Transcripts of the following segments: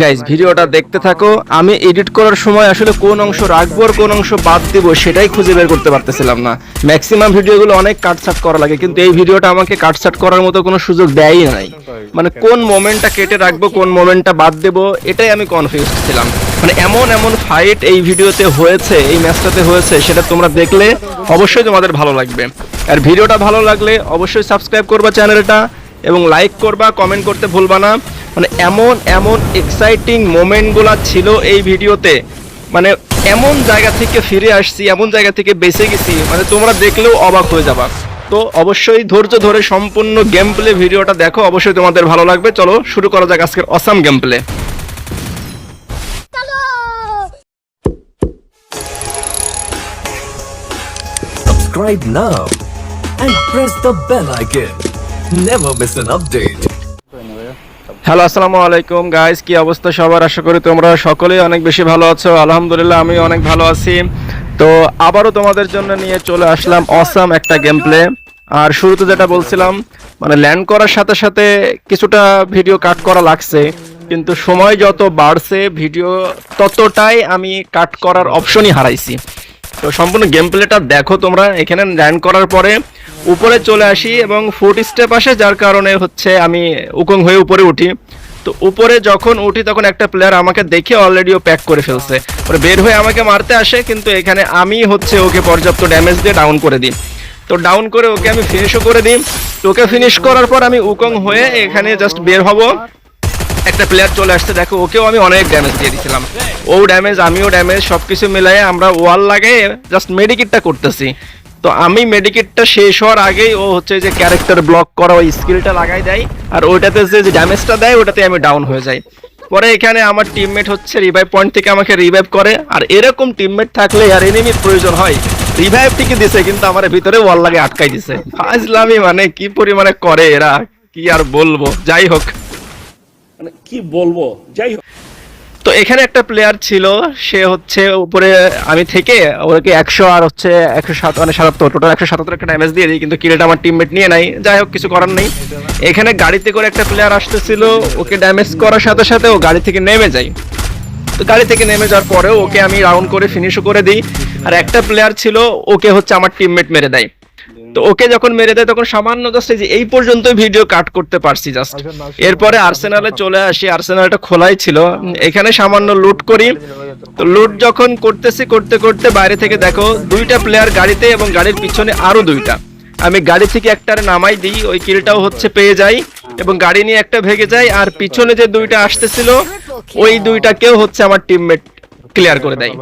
Guys ভিডিওটা দেখতে থাকো। আমি এডিট করার সময় আসলে কোন অংশ রাখব আর কোন অংশ বাদ দিব সেটাই খুঁজে বের করতে পারতেছিলাম না। ম্যাক্সিমাম ভিডিওগুলো অনেক কাটছাট করা লাগে, কিন্তু এই ভিডিওটা আমাকে কাটছাট করার মতো কোনো সুযোগ দেয়ই নাই। মানে কোন মোমেন্টটা কেটে রাখব, কোন মোমেন্টটা বাদ দেব, এটাই আমি কনফিউজ ছিলাম। মানে এমন এমন ফাইট এই ভিডিওতে হয়েছে, এই ম্যাচটাতে হয়েছে, সেটা তোমরা দেখলে অবশ্যই তোমাদের ভালো লাগবে। আর ভিডিওটা ভালো লাগলে অবশ্যই সাবস্ক্রাইব করবা চ্যানেলটা এবং লাইক করবা কমেন্ট করতে ভুলবা না। মানে এমন এমন এক্সাইটিং মোমেন্টগুলো ছিল এই ভিডিওতে। মানে এমন জায়গা থেকে ফিরে আসছি এমন জায়গা থেকে বেঁচে গেছি মানে তোমরা দেখলেও অবাক হয়ে যাবা। তো অবশ্যই ধৈর্য ধরে সম্পূর্ণ গেম প্লে ভিডিওটা দেখো অবশ্যই তোমাদের ভালো লাগবে। চলো শুরু করা যাক আজকের awesome game play Subscribe now and press the bell icon. Never miss an update. Hello, আসসালামু আলাইকুম। গাইস কি অবস্থা সবার? আশা করি তোমরা সকলেই অনেক বেশি ভালো আছো। আলহামদুলিল্লাহ আমি অনেক ভালো আছি। তো আবারও তোমাদের জন্য নিয়ে চলে আসলাম অসাম একটা গেম প্লে আর শুরুতে যেটা বলছিলাম মানে ল্যান্ড করার সাথে সাথে কিছুটা ভিডিও কাট করা লাগছে। কিন্তু সময় যত বাড়ছে ভিডিও ততটাই আমি কাট করার অপশনই হারাইছি। তো সম্পূর্ণ গেম প্লেটা দেখো তোমরা। এখানে ল্যান্ড করার পরে উপরে চলে আসি এবং ফুট স্টেপ আসে, যার কারণে হচ্ছে আমি উকং হয়ে উপরে উঠি। তো উপরে যখন উঠি, তখন একটা প্লেয়ার আমাকে দেখে অলরেডি ও প্যাক করে ফেলছে। ওরা বের হয়ে আমাকে মারতে আসে, কিন্তু এখানে আমি হচ্ছে ওকে পর্যাপ্ত ড্যামেজ দিয়ে ডাউন করে দিই। তো ডাউন করে ওকে আমি ফিনিশও করে দিই। ওকে ফিনিশ করার পর আমি উকং হয়ে এখানে জাস্ট বের হব। একটা প্লেয়ার চলে আসছে, দেখো, ওকেও আমি অনেক ড্যামেজ দিয়ে দিয়েছিলাম ও ড্যামেজ আমিও ড্যামেজ সব কিছু মিলাই আমরা ওয়াল লাগে জাস্ট মেডিকেটটা করতেছি। তো আমি মেডিকেটটা শেষ হওয়ার আগেই ও হচ্ছে যে ক্যারেক্টার ব্লক করা ওই স্কিলটা লাগাই দেয়, আর ওইটাতে যে ড্যামেজটা দেয় ওটাতে আমি ডাউন হয়ে যাই। পরে এখানে আমার টিমমেট হচ্ছে রিভাইভ পয়েন্ট থেকে আমাকে রিভাইভ করে, আর এরকম টিমমেট থাকলে আর এনিমির প্রয়োজন হয়। রিভাইভ ঠিকই দিছে, কিন্তু আমার ভিতরে ওয়াল লাগে আটকাই দিছে। ফাজলামি মানে কি পরিমাণে করে এরা, কি আর বলব? যাই হোক। মানে কি বলব? যাই হোক। তো এখানে একটা প্লেয়ার ছিল, সে হচ্ছে উপরে আমি থেকে ওকে একশো আর হচ্ছে একশো সাত মানে সাতাত্তর টোটাল একশো সাতাত্তর একটা ড্যামেজ দিয়ে দিই, কিন্তু কিলেটা আমার টিমমেট নিয়ে নাই। যাই হোক, কিছু করার নেই। এখানে গাড়িতে করে একটা প্লেয়ার আসতেছিল, ওকে ড্যামেজ করার সাথে সাথে ও গাড়ি থেকে নেমে যায়। তো গাড়ি থেকে নেমে যাওয়ার পরেও ওকে আমি রাউন্ড করে ফিনিশও করে দিই। আর একটা প্লেয়ার ছিল, ওকে হচ্ছে আমার টিমমেট মেরে দেয়। তো ওকে যখন মেরে দেয় তখন সামান্য জাস্ট এই যে এই পর্যন্ত ভিডিও কাট করতে পারছি জাস্ট এরপরে আর্সেনালে চলে আসি। আর্সেনালটা খোলাই ছিল। এখানে সামান্য লুট করি। তো লুট যখন করতেছি করতে করতে বাইরে থেকে দেখো দুইটা প্লেয়ার গাড়িতে এবং গাড়ির পিছনে আরও দুইটা। আমি গাড়ি থেকে একটারে নামাই দিই ওই কিলটাও হচ্ছে পেয়ে যাই এবং গাড়ি নিয়ে একটা ভেগে যায় আর পিছনে যে দুইটা আসতেছিল ওই দুইটাকেও হচ্ছে আমার টিমমেট ক্লিয়ার করে দেয়।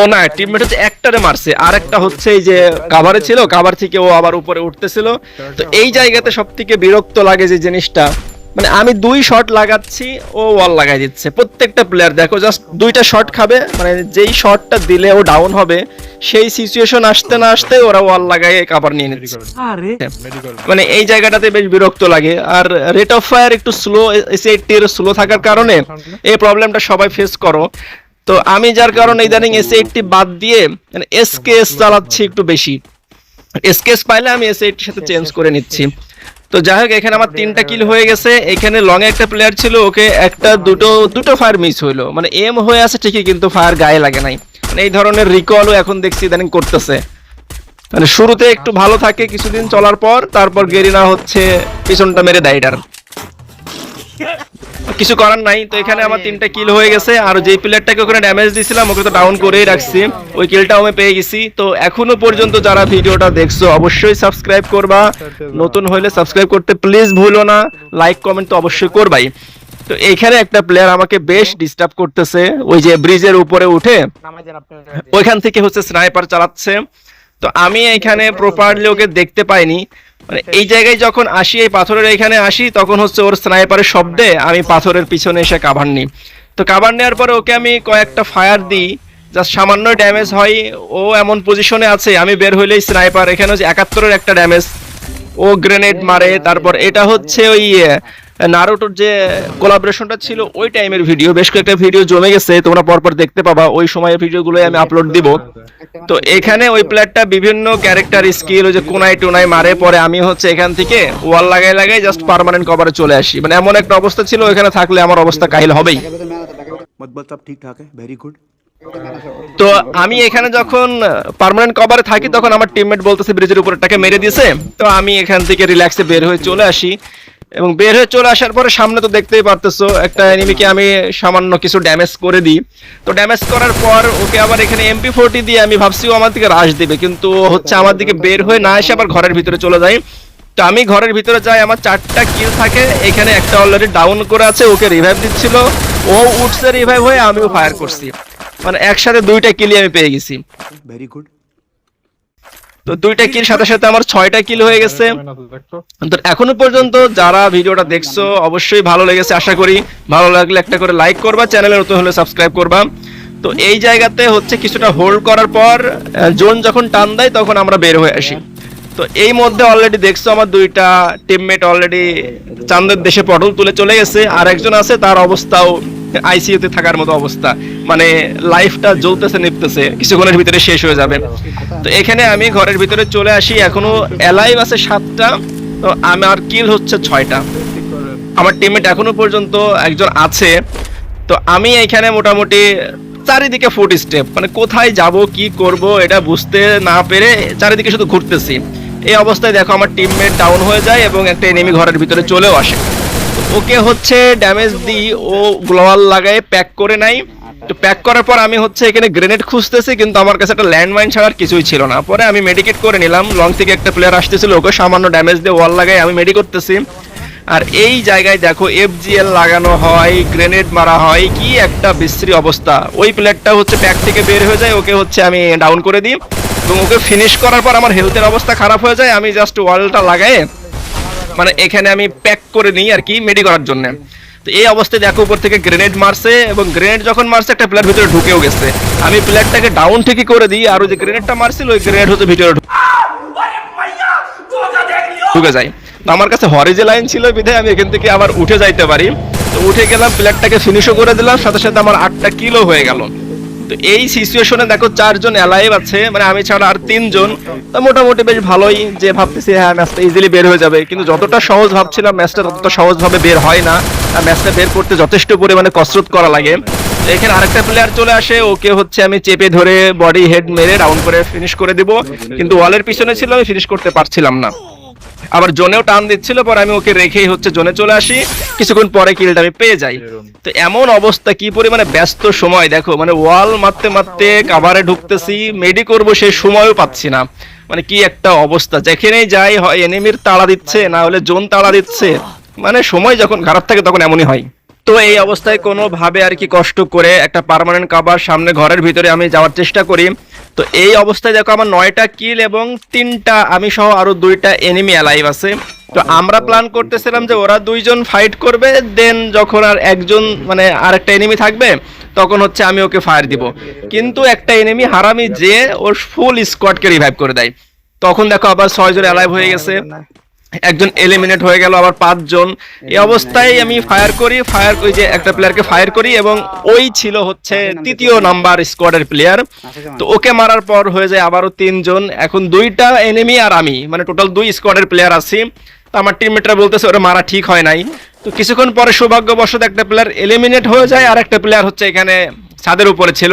ও না টিমমেট হচ্ছে একটারে মারছে আর একটা হচ্ছে এই যে কাভারে ছিল কাভার থেকে ও আবার উপরে উঠতেছিল। তো এই জায়গাতে সব থেকে বিরক্ত লাগে যে জিনিসটা মানে আমি দুই শট লাগাচ্ছি ও ওয়াল লাগাই দিচ্ছে। প্রত্যেকটা প্লেয়ার দেখো জাস্ট দুইটা শট খাবে মানে যেই শটটা দিলে ও ডাউন হবে সেই সিচুয়েশন আসতে না আসতে ওরা ওয়াল লাগাই কাভার নিয়ে নিচ্ছে। মানে এই জায়গাটাতে বেশ বিরক্ত লাগে। আর রেট অফ ফায়ার একটু স্লো এসে এর স্লো থাকার কারণে এই প্রবলেমটা সবাই ফেস করো। তো আমি যার কারণে ইদানিং এস এইটটি বাদ দিয়ে মানে এসকেএস চালাচ্ছি একটু বেশি। এসকেএস পাইলে আমি এস এইটটির সাথে চেঞ্জ করে নিচ্ছি। তো যাই হোক এখানে আমার তিনটা কিল হয়ে গেছে। এখানে লং একটা প্লেয়ার ছিল ওকে একটা দুটো দুটো ফায়ার মিস হইল। মানে এম হয়ে আছে ঠিকই কিন্তু ফায়ার গায়ে লাগে নাই। মানে এই ধরনের রিকলও এখন দেখছি ইদানিং করতেছে। মানে শুরুতে একটু ভালো থাকে কিছুদিন চলার পর তারপর গেরিনা হচ্ছে পিছনটা মেরে দেয় এটার। কিছু করার নাই। তো এখানে আমার তিনটা কিল হয়ে গেছে। আর যেই প্লেয়ারটাকে ওখানে ড্যামেজ দিছিলাম ওকে তো ডাউন করেই রাখছি। ওই কিলটাও আমি পেয়ে গেছি। তো এখনও পর্যন্ত যারা ভিডিওটা দেখছ অবশ্যই সাবস্ক্রাইব করবা। নতুন হলে সাবস্ক্রাইব করতে প্লিজ ভুলো না। লাইক কমেন্ট তো অবশ্যই করবাই। তো এখানে একটা প্লেয়ার আমাকে বেশ ডিস্টার্ব করতেছে। ওই যে ব্রিজের উপরে উঠে। ওইখান থেকে হচ্ছে স্নাইপার চালাচ্ছে। তো আমি এখানে প্রপারলি ওকে দেখতে পাইনি। মানে এই জায়গায় যখন আসি, এই পাথরের এখানে আসি, তখন হচ্ছে ওর স্নাইপারের শব্দে আমি পাথরের পিছনে এসে কাভার নিই। তো কাভার নেওয়ার পরে ওকে আমি কয়েকটা ফায়ার দিই। জাস্ট সামান্য ড্যামেজ হয়, ও এমন পজিশনে আছে, আমি বের হইলেই স্নাইপার এখানে হচ্ছে একাত্তরের একটা ড্যামেজ ও গ্রেনেড মারে, তারপর এটা হচ্ছে ওই নারোটোর যে কোলাবরেশনটা ছিল ওই টাইমের ভিডিও বেশ কয়েকটা ভিডিও জমে গেছে তোমরা পরপর দেখতে পাবা ওই সময়ের ভিডিওগুলো আমি আপলোড দিব। তো এখানে ওই প্লেয়ারটা বিভিন্ন ক্যারেক্টার স্কিল ওই যে কোনায় টোনায় মারে পরে আমি হচ্ছে এখান থেকে ওয়াল লাগাই লাগাই জাস্ট পার্মানেন্ট কভারে চলে আসি। মানে এমন একটা অবস্থা ছিল ওখানে থাকলে আমার অবস্থা কাহিল হবেই। মতবল সব ঠিকঠাক ভেরি গুড তো আমি এখানে যখন পার্মানেন্ট কভারে থাকি তখন আমার টিমমেট বলতেছে ব্রিজের উপরটাকে মেরে দিয়েছে। তো আমি এখান থেকে রিল্যাক্সে বের হয়ে চলে আসি। এবং বের হয়ে চলে আসার পরে সামনে তো দেখতেই পারতেছো, একটা এনিমিকে আমি সামান্য কিছু ড্যামেজ করে দিই। তো ড্যামেজ করার পর ওকে আবার এখানে এমপি ফোরটি দিয়ে আমি ভাবছি ও আমার দিকে রাশ দেবে, কিন্তু হচ্ছে আমার দিকে বের হয়ে না এসে আবার ঘরের ভিতরে চলে যাই তো আমি ঘরের ভিতরে যাই, আমার চারটা কিল থাকে, এখানে একটা অলরেডি ডাউন করে আছে, ওকে রিভাইভ দিচ্ছিল। ও উঠছে রিভাইভ হয়ে আমিও ফায়ার করছি। মানে একসাথে দুইটা কিলি আমি পেয়ে গেছি। ভেরি গুড তো দুইটা কিল সাথে সাথে আমার ছয়টা কিল হয়ে গেছে। তো এখনও পর্যন্ত যারা ভিডিওটা দেখছ, অবশ্যই ভালো লেগেছে, আশা করি। ভালো লাগলে একটা করে লাইক করবা, চ্যানেলে নতুন হলে সাবস্ক্রাইব করবা। তো এই জায়গাতে হচ্ছে কিছুটা হোল্ড করার পর জোন যখন টান দেয়, তখন আমরা বের হয়ে আসি। তো এই মধ্যে অলরেডি দেখছ আমার দুইটা টিমমেট অলরেডি চান্দের দেশে পটল তুলে চলে গেছে। আর একজন আছে, তার অবস্থাও আইসিইউতে থাকার মতো অবস্থা। মানে লাইফটা জ্বলতেছে নিপতেছে কিছুক্ষণের ভিতরে শেষ হয়ে যাবে। তো এখানে আমি ঘরের ভিতরে চলে আসি, এখনও অ্যালাইভ আছে সাতটা, তো আমার কিল হচ্ছে ছয়টা। আমার টিমমেট এখনও পর্যন্ত একজন আছে। তো আমি এখানে মোটামুটি চারিদিকে ফুট স্টেপ মানে কোথায় যাব, কি করব, এটা বুঝতে না পেরে চারিদিকে শুধু ঘুরতেছি। এই অবস্থায় দেখো, আমার টিমমেট ডাউন হয়ে যায় এবং একটা এনিমি ঘরের ভিতরে চলেও আসে। ওকে হচ্ছে ড্যামেজ দিই, ও গ্লোয়াল লাগায় প্যাক করে নাই। তো প্যাক করার পর আমি হচ্ছে এখানে গ্রেনেড খুঁজতেছি, কিন্তু আমার কাছে একটা ল্যান্ডমাইন ছাড়া আর কিছুই ছিল না। পরে আমি মেডিকেট করে নিলাম লং থেকে একটা প্লেয়ার আসতেছিল, ওকে সামান্য ড্যামেজ দিয়ে ওয়াল লাগাই আমি মেডি করতেছি। আর এই জায়গায় দেখো এফজিএল লাগানো হয় গ্রেনেড মারা হয়, কি একটা বিশ্রী অবস্থা। ওই প্লেয়ারটা হচ্ছে প্যাক থেকে বের হয়ে যায়, ওকে হচ্ছে আমি ডাউন করে দিই। এবং ওকে ফিনিশ করার পর আমার হেলথের অবস্থা খারাপ হয়ে যায়, আমি জাস্ট ওয়ালটা লাগাই মানে এখানে আমি প্যাক করে নিই আর কি মেডি করার জন্য। তো এই অবস্থায় দেখো উপর থেকে গ্রেনেড মারছে এবং গ্রেনেড যখন মারছে একটা প্লেয়ার ভিতরে ঢুকেও গেছে। আমি প্লেয়ারটাকে ডাউন থেকে করে দিই আর ওই যে গ্রেনেডটা মারছিল, ওই গ্রেনেড হতে ভিতরে ঢুকে যায়। তো আমার কাছে হরিজে লাইন ছিল বিধায় আমি এখান থেকে আবার উঠে যাইতে পারি। তো উঠে গেলাম প্লেয়ারটাকে ফিনিশও করে দিলাম, সাথে সাথে আমার আটটা কিলো হয়ে গেল। তো এই সিচুয়েশনে দেখো চারজন অ্যালাইভ আছে মানে আমি ছাড়া আর তিনজন। মোটামুটি বেশ ভালোই যে ভাবতেছি হ্যাঁ ম্যাচটা ইজিলি বের হয়ে যাবে। কিন্তু যতটা সহজ ভাবছিলাম ম্যাচটা ততটা সহজভাবে বের হয় না। ম্যাচটা বের করতে যথেষ্ট পরিমাণে কসরত করা লাগে। এখানে আরেকটা প্লেয়ার চলে আসে, ওকে হচ্ছে আমি চেপে ধরে বডি হেড মেরে রাউন্ড করে ফিনিশ করে দিব। কিন্তু ওয়ালের পিছনে ছিল, আমি ফিনিশ করতে পারছিলাম না। আবার জোনেও টান দিচ্ছিল পর আমি ওকে রেখেই হচ্ছে জোনে চলে আসি। কিছুক্ষণ পরে কিলটা আমি পেয়ে যাই। তো এমন অবস্থা কি পরিমাণে ব্যস্ত সময় দেখো মানে ওয়াল মারতে মারতে কাভারে ঢুকতেছি মেডি করব সেই সময়ও পাচ্ছি না। মানে কি একটা অবস্থা যেখানেই যাই হয় এনিমির তাড়া দিচ্ছে না হলে জোন তাড়া দিচ্ছে। মানে সময় যখন খারাপ থাকে তখন এমনই হয়। তো এই অবস্থায় কোনোভাবে আর কি কষ্ট করে একটা পার্মানেন্ট কাভার সামনে ঘরের ভিতরে আমি যাওয়ার চেষ্টা করি। তো এই অবস্থায় দেখো আমার নয়টা কিল এবং তিনটা আমি সহ আরও দুইটা এনিমি অ্যালাইভ আছে। তো আমরা প্ল্যান করতেছিলাম যে ওরা দুইজন ফাইট করবে দেন যখন আর একজন মানে আর একটা এনিমি থাকবে, তখন হচ্ছে আমি ওকে ফায়ার দিব। কিন্তু একটা এনিমি হারামি যে ওর ফুল স্কোয়াডকে রিভাইভ করে দেয়। তখন দেখো আবার ছয়জন অ্যালাইভ হয়ে গেছে। একজন এলিমিনেট হয়ে গেল আবার পাঁচজন। এই অবস্থায় আমি ফায়ার করি ফায়ার ওই যে একটা প্লেয়ারকে ফায়ার করি এবং ওই ছিল হচ্ছে তৃতীয় নাম্বার স্কোয়াডের প্লেয়ার তো ওকে মারার পর হয়ে যায় আবারও তিনজন। এখন দুইটা এনিমি আর আমি মানে টোটাল দুই স্কোয়াডের প্লেয়ার আছি। তো আমার টিমমেটরা বলতেছে ওরা মারা ঠিক হয় নাই। তো কিছুক্ষণ পরে সৌভাগ্যবশত একটা প্লেয়ার এলিমিনেট হয়ে যায় আর একটা প্লেয়ার হচ্ছে এখানে ছাদের উপরে ছিল।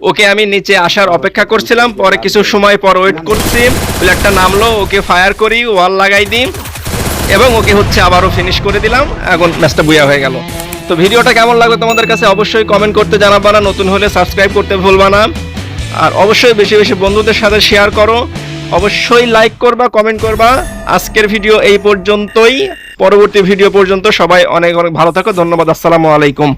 ওকে আমি নিচে আসার অপেক্ষা করছিলাম, পরে কিছু সময় পর ওয়েট করছি প্লেয়ারটা নামলো, ওকে ফায়ার করি ওয়াল লাগাই দিই, এবং ওকে হচ্ছে আবারও ফিনিশ করে দিলাম, এখন ম্যাচটা বুয়া হয়ে গেল। তো ভিডিওটা কেমন লাগল তোমাদের কাছে অবশ্যই কমেন্ট করতে জানাবা না, নতুন হলে সাবস্ক্রাইব করতে ভুলবা না। আর অবশ্যই বেশি বেশি বন্ধুদের সাথে শেয়ার করো, অবশ্যই লাইক করবা কমেন্ট করবা। আজকের ভিডিও এই পর্যন্তই, পরবর্তী ভিডিও পর্যন্ত সবাই অনেক অনেক ভালো থাকো, ধন্যবাদ, আসসালামু আলাইকুম।